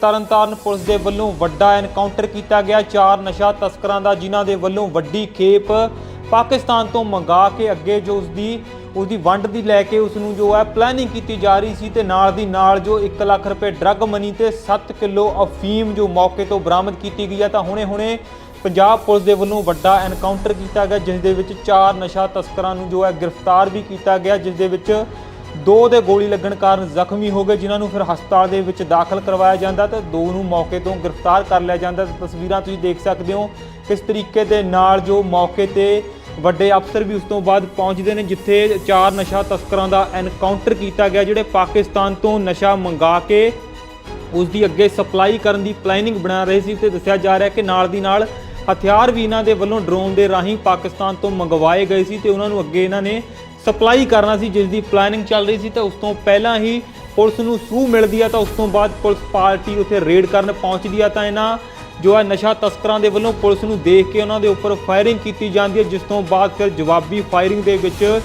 Tarn Taran police ਦੇ ਵੱਲੋਂ ਵੱਡਾ ਐਨਕਾਊਂਟਰ ਕੀਤਾ ਗਿਆ। ਚਾਰ ਨਸ਼ਾ ਤਸਕਰਾਂ ਦਾ, ਜਿਨ੍ਹਾਂ ਦੇ ਵੱਲੋਂ ਵੱਡੀ ਖੇਪ ਪਾਕਿਸਤਾਨ ਤੋਂ ਮੰਗਾ ਕੇ ਅੱਗੇ ਜੋ ਉਸਦੀ ਉਸਦੀ ਵੰਡ ਦੀ ਲੈ ਕੇ ਉਸ ਨੂੰ ਜੋ ਹੈ ਪਲੈਨਿੰਗ ਕੀਤੀ ਜਾ ਰਹੀ ਸੀ ਤੇ ਨਾਲ ਦੀ ਨਾਲ ਜੋ 1 ਲੱਖ ਰੁਪਏ ਡਰੱਗ ਮਨੀ ਤੇ 7 ਕਿਲੋ ਅਫੀਮ ਜੋ ਮੌਕੇ ਤੋਂ ਬਰਾਮਦ ਕੀਤੀ ਗਈ ਹੈ, ਤਾਂ ਹੁਣੇ-ਹੁਣੇ ਪੰਜਾਬ ਪੁਲਿਸ ਦੇ ਵੱਲੋਂ ਵੱਡਾ ਐਨਕਾਊਂਟਰ ਕੀਤਾ ਗਿਆ, ਜਿਸ ਦੇ ਵਿੱਚ ਚਾਰ ਨਸ਼ਾ ਤਸਕਰਾਂ ਨੂੰ ਜੋ ਹੈ ਗ੍ਰਿਫਤਾਰ ਵੀ ਕੀਤਾ ਗਿਆ, ਜਿਸ ਦੇ ਵਿੱਚ ਦੋ ਦੇ ਗੋਲੀ ਲੱਗਣ ਕਾਰਨ ਜ਼ਖਮੀ ਹੋ ਗਏ, ਜਿਨ੍ਹਾਂ ਨੂੰ ਫਿਰ ਹਸਪਤਾਲ ਦੇ ਵਿੱਚ ਦਾਖਲ ਕਰਵਾਇਆ ਜਾਂਦਾ ਤੇ ਦੋ ਨੂੰ ਮੌਕੇ ਤੋਂ ਗ੍ਰਿਫਤਾਰ ਕਰ ਲਿਆ ਜਾਂਦਾ। ਤਸਵੀਰਾਂ ਤੁਸੀਂ ਦੇਖ ਸਕਦੇ ਹੋ ਕਿਸ ਤਰੀਕੇ ਦੇ ਨਾਲ ਜੋ ਮੌਕੇ ਤੇ ਵੱਡੇ ਅਫਸਰ ਵੀ ਉਸ ਤੋਂ ਬਾਅਦ ਪਹੁੰਚਦੇ ਨੇ, ਜਿੱਥੇ ਚਾਰ ਨਸ਼ਾ ਤਸਕਰਾਂ ਦਾ ਐਨਕਾਊਂਟਰ ਕੀਤਾ ਗਿਆ, ਜਿਹੜੇ ਪਾਕਿਸਤਾਨ ਤੋਂ ਨਸ਼ਾ ਮੰਗਾ ਕੇ ਉਸ ਦੀ ਅੱਗੇ ਸਪਲਾਈ ਕਰਨ ਦੀ ਪਲੈਨਿੰਗ ਬਣਾ ਰਹੇ ਸੀ ਤੇ ਦੱਸਿਆ ਜਾ ਰਿਹਾ ਕਿ ਨਾਲ ਦੀ ਨਾਲ ਹਥਿਆਰ ਵੀ ਇਹਨਾਂ ਦੇ ਵੱਲੋਂ ਡਰੋਨ ਦੇ ਰਾਹੀਂ ਪਾਕਿਸਤਾਨ ਤੋਂ ਮੰਗਵਾਏ ਗਏ ਸੀ ਤੇ ਉਹਨਾਂ ਨੂੰ ਅੱਗੇ ਇਹਨਾਂ ਨੇ ਸਪਲਾਈ ਕਰਨਾ ਸੀ ਜਿਸ ਦੀ ਪਲੈਨਿੰਗ ਚੱਲ ਰਹੀ ਸੀ, ਤਾਂ ਉਸ ਤੋਂ ਪਹਿਲਾਂ ਹੀ ਪੁਲਿਸ ਨੂੰ ਸੂਹ ਮਿਲਦੀ ਆ, ਤਾਂ ਉਸ ਤੋਂ ਬਾਅਦ ਪੁਲਿਸ ਪਾਰਟੀ ਉੱਥੇ ਰੇਡ ਕਰਨ ਪਹੁੰਚਦੀ ਆ, ਤਾਂ ਇਹਨਾਂ ਜੋ ਹੈ ਨਸ਼ਾ ਤਸਕਰਾਂ ਦੇ ਵੱਲੋਂ ਪੁਲਿਸ ਨੂੰ ਦੇਖ ਕੇ ਉਹਨਾਂ ਦੇ ਉੱਪਰ ਫਾਇਰਿੰਗ ਕੀਤੀ ਜਾਂਦੀ ਹੈ ਜਿਸ ਤੋਂ ਬਾਅਦ ਫਿਰ ਜਵਾਬੀ ਫਾਇਰਿੰਗ ਦੇ ਵਿੱਚ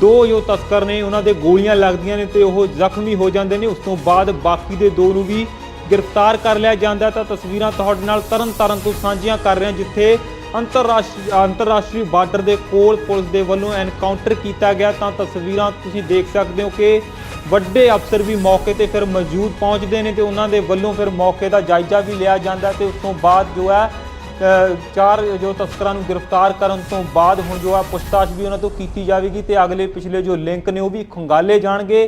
ਦੋ ਜੋ ਤਸਕਰ ਨੇ, ਉਹਨਾਂ ਦੇ ਗੋਲੀਆਂ ਲੱਗਦੀਆਂ ਨੇ ਤੇ ਉਹ ਜ਼ਖਮੀ ਹੋ ਜਾਂਦੇ ਨੇ। ਉਸ ਤੋਂ ਬਾਅਦ ਬਾਕੀ ਦੇ ਦੋ ਨੂੰ ਵੀ ਗ੍ਰਿਫਤਾਰ ਕਰ ਲਿਆ ਜਾਂਦਾ, ਤਾਂ ਤਸਵੀਰਾਂ ਤੁਹਾਡੇ ਨਾਲ ਤਰਨ ਤਾਰਨ ਤੋਂ ਸਾਂਝੀਆਂ ਕਰ ਰਹੇ ਹਾਂ ਜਿੱਥੇ ਅੰਤਰਰਾਸ਼ਟਰੀ ਅੰਤਰਰਾਸ਼ਟਰੀ ਬਾਰਡਰ ਦੇ ਕੋਲ ਪੁਲਿਸ ਦੇ ਵੱਲੋਂ ਐਨਕਾਊਂਟਰ ਕੀਤਾ ਗਿਆ। ਤਾਂ ਤਸਵੀਰਾਂ ਤੁਸੀਂ ਦੇਖ ਸਕਦੇ ਹੋ ਕਿ ਵੱਡੇ ਅਫਸਰ ਵੀ ਮੌਕੇ ਤੇ ਫਿਰ ਮੌਜੂਦ ਪਹੁੰਚਦੇ ਨੇ ਤੇ ਉਹਨਾਂ ਦੇ ਵੱਲੋਂ ਫਿਰ ਮੌਕੇ ਦਾ ਜਾਇਜ਼ਾ ਵੀ ਲਿਆ ਜਾਂਦਾ ਤੇ ਉਸ ਤੋਂ ਬਾਅਦ ਜੋ ਹੈ ਚਾਰ ਜੋ ਤਸਕਰਾਂ ਨੂੰ ਗ੍ਰਿਫਤਾਰ ਕਰਨ ਤੋਂ ਬਾਅਦ ਹੁਣ ਜੋ ਹੈ ਪੁੱਛਤਾਛ ਵੀ ਉਹਨਾਂ ਤੋਂ ਕੀਤੀ ਜਾਵੇਗੀ ਤੇ ਅਗਲੇ ਪਿਛਲੇ ਜੋ ਲਿੰਕ ਨੇ ਉਹ ਵੀ ਖੰਗਾਲੇ ਜਾਣਗੇ।